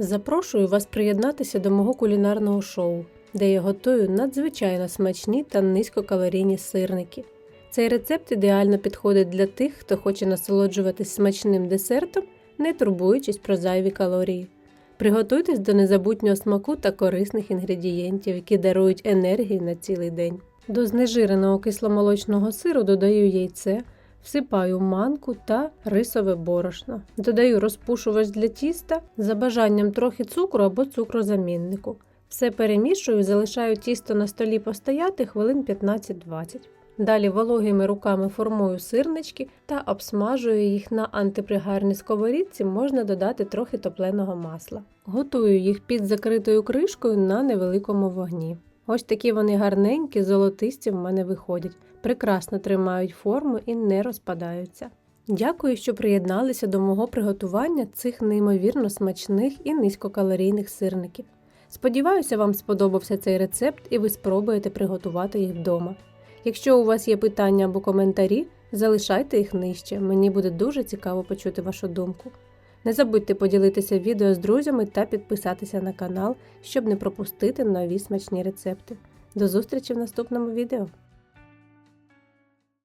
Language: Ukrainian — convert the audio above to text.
Запрошую вас приєднатися до мого кулінарного шоу, де я готую надзвичайно смачні та низькокалорійні сирники. Цей рецепт ідеально підходить для тих, хто хоче насолоджуватись смачним десертом, не турбуючись про зайві калорії. Приготуйтесь до незабутнього смаку та корисних інгредієнтів, які дарують енергію на цілий день. До знежиреного кисломолочного сиру додаю яйце, всипаю манку та рисове борошно. Додаю розпушувач для тіста за бажанням трохи цукру або цукрозаміннику. Все перемішую, залишаю тісто на столі постояти хвилин 15-20. Далі вологими руками формую сирнички та обсмажую їх на антипригарній сковорідці, можна додати трохи топленого масла. Готую їх під закритою кришкою на невеликому вогні. Ось такі вони гарненькі, золотисті в мене виходять, прекрасно тримають форму і не розпадаються. Дякую, що приєдналися до мого приготування цих неймовірно смачних і низькокалорійних сирників. Сподіваюся, вам сподобався цей рецепт і ви спробуєте приготувати їх вдома. Якщо у вас є питання або коментарі, залишайте їх нижче, мені буде дуже цікаво почути вашу думку. Не забудьте поділитися відео з друзями та підписатися на канал, щоб не пропустити нові смачні рецепти. До зустрічі в наступному відео!